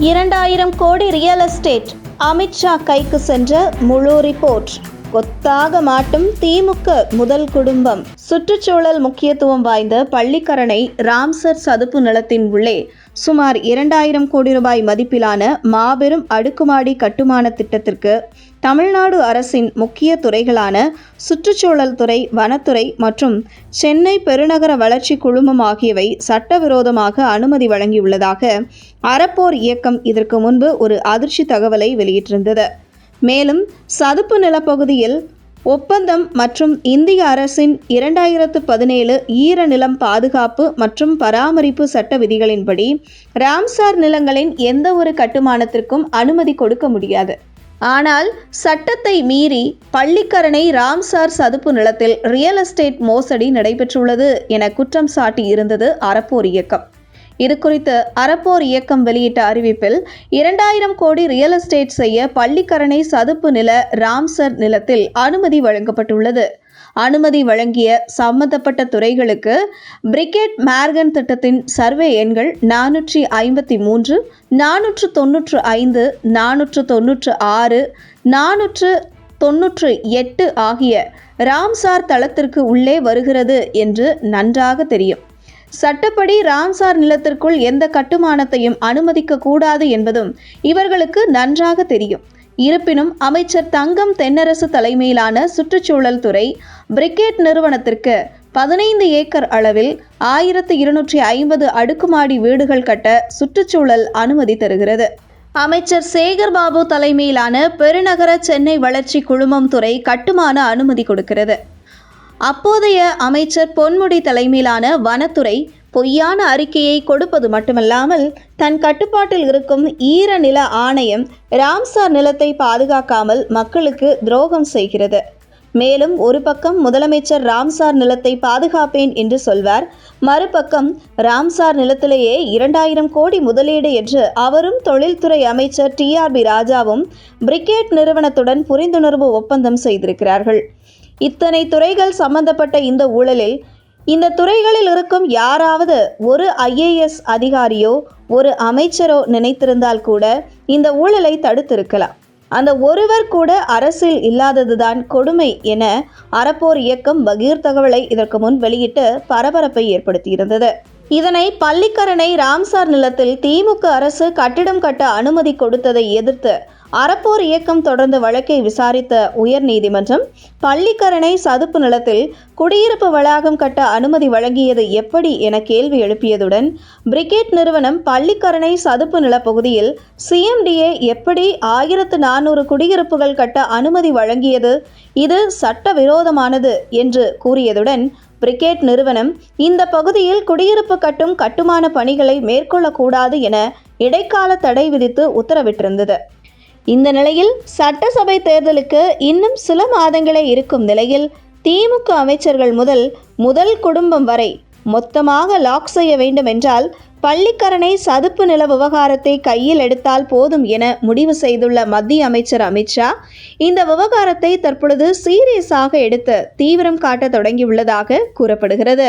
இரண்டாயிரம் கோடி real estate Amit Shah கைக்கு சென்ற முழு ரிப்போர்ட் கொத்தாக மாட்டும் திமுக முதல் குடும்பம். சுற்றுச்சூழல் முக்கியத்துவம் வாய்ந்த பள்ளிக்கரணை ராம்சர் சதுப்பு நிலத்தின் உள்ளே. சுமார் இரண்டாயிரம் கோடி ரூபாய் மதிப்பிலான மாபெரும் அடுக்குமாடி கட்டுமான திட்டத்திற்கு தமிழ்நாடு அரசின் முக்கிய துறைகளான சுற்றுச்சூழல் துறை வனத்துறை மற்றும் சென்னை பெருநகர வளர்ச்சி குழுமம் ஆகியவை சட்டவிரோதமாக அனுமதி வழங்கியுள்ளதாக அறப்போர் இயக்கம் இதற்கு முன்பு ஒரு அதிர்ச்சி தகவலை வெளியிட்டிருந்தது. மேலும் சதுப்பு நிலப்பகுதியில் ஒப்பந்தம் மற்றும் இந்திய அரசின் இரண்டாயிரத்து பதினேழு ஈரநிலம் பாதுகாப்பு மற்றும் பராமரிப்பு சட்ட விதிகளின்படி ராம்சார் நிலங்களின் எந்த ஒரு கட்டுமானத்திற்கும் அனுமதி கொடுக்க முடியாது. ஆனால் சட்டத்தை மீறி பள்ளிக்கரணை ராம்சார் சதுப்பு நிலத்தில் ரியல் எஸ்டேட் மோசடி நடைபெற்றுள்ளது என குற்றம் சாட்டி இருந்தது அறப்போர் இயக்கம். இது குறித்து அறப்போர் இயக்கம் வெளியிட்ட அறிவிப்பில் இரண்டாயிரம் கோடி ரியல் எஸ்டேட் செய்ய பள்ளிக்கரணை சதுப்பு நில ராம்சர் நிலத்தில் அனுமதி வழங்கப்பட்டுள்ளது. அனுமதி வழங்கிய சம்பந்தப்பட்ட துறைகளுக்கு பிரிகேட் மேர்கன் திட்டத்தின் சர்வே எண்கள் நானூற்றி ஐம்பத்தி மூன்று நானூற்று தொன்னூற்று ஐந்து நானூற்று தொன்னூற்று ஆறு நானூற்று தொன்னூற்று எட்டு ஆகிய ராம்சார் தளத்திற்கு உள்ளே வருகிறது என்று நன்றாக தெரியும். சட்டப்படி ராம்சார் நிலத்திற்குள் எந்த கட்டுமானத்தையும் அனுமதிக்க கூடாது என்பதும் இவர்களுக்கு நன்றாக தெரியும். இருப்பினும் அமைச்சர் தங்கம் தென்னரசு தலைமையிலான சுற்றுச்சூழல் துறை பிரிகேட் நிறுவனத்திற்கு பதினைந்து ஏக்கர் அளவில் ஆயிரத்து இருநூற்றி ஐம்பது அடுக்குமாடி வீடுகள் கட்ட சுற்றுச்சூழல் அனுமதி தருகிறது. அமைச்சர் சேகர் பாபு தலைமையிலான பெருநகர சென்னை வளர்ச்சி குழுமம் துறை கட்டுமான அனுமதி கொடுக்கிறது. அப்போதைய அமைச்சர் பொன்முடி தலைமையிலான வனத்துறை பொய்யான அறிக்கையை கொடுப்பது மட்டுமல்லாமல் தன் கட்டுப்பாட்டில் இருக்கும் ஈரநில ஆணையம் ராம்சார் நிலத்தை பாதுகாக்காமல் மக்களுக்கு துரோகம் செய்கிறது. மேலும் ஒரு பக்கம் முதலமைச்சர் ராம்சார் நிலத்தை பாதுகாப்பேன் என்று சொல்வார் மறுபக்கம் ராம்சார் நிலத்திலேயே இரண்டாயிரம் கோடி முதலீடு என்று அவரும் தொழில்துறை அமைச்சர் டிஆர்பி ராஜாவும் பிரிகேட் நிறுவனத்துடன் புரிந்துணர்வு ஒப்பந்தம் செய்திருக்கிறார்கள். இத்தனை துறைகள் சம்பந்தப்பட்ட இந்த ஊழலில் இந்த துறைகளில் இருக்கும் யாராவது ஒரு ஐஏஎஸ் அதிகாரியோ ஒரு அமைச்சரோ நினைத்திருந்தால் கூட இந்த ஊழலை தடுத்திருக்கலாம். அந்த ஒருவர் கூட அரசில் இல்லாததுதான் கொடுமை என அறப்போர் இயக்கம் பகீர் தகவலை இதற்கு முன் வெளியிட்டு பரபரப்பை ஏற்படுத்தியிருந்தது. இதனை பள்ளிக்கரணை ராம்சார் நிலத்தில் திமுக அரசு கட்டிடம் கட்ட அனுமதி கொடுத்ததை எதிர்த்து அறப்போர் இயக்கம் தொடர்ந்து வழக்கை விசாரித்த உயர்நீதிமன்றம் பள்ளிக்கரணை சதுப்பு நிலத்தில் குடியிருப்பு வளாகம் கட்ட அனுமதி வழங்கியது எப்படி என கேள்வி எழுப்பியதுடன் பிரிகேட் நிறுவனம் பள்ளிக்கரணை சதுப்பு நிலப்பகுதியில் சிஎம்டிஏ எப்படி ஆயிரத்து நானூறு குடியிருப்புகள் கட்ட அனுமதி வழங்கியது இது சட்டவிரோதமானது என்று கூறியதுடன் பிரிகேட் நிறுவனம் இந்த பகுதியில் குடியிருப்பு கட்டும் கட்டுமான பணிகளை மேற்கொள்ளக்கூடாது என இடைக்கால தடை விதித்து உத்தரவிட்டிருந்தது. இந்த நிலையில் சட்டசபை தேர்தலுக்கு இன்னும் சில மாதங்களே இருக்கும் நிலையில் திமுக அமைச்சர்கள் முதல் முதல் குடும்பம் வரை மொத்தமாக லாக் செய்ய வேண்டும் என்றால் பள்ளிக்கரணை சதுப்பு நில விவகாரத்தை கையில் எடுத்தால் போதும் என முடிவு செய்துள்ள மத்திய அமைச்சர் அமித்ஷா இந்த விவகாரத்தை தற்பொழுது சீரியஸாக எடுத்து தீவிரம் காட்ட தொடங்கியுள்ளதாக கூறப்படுகிறது.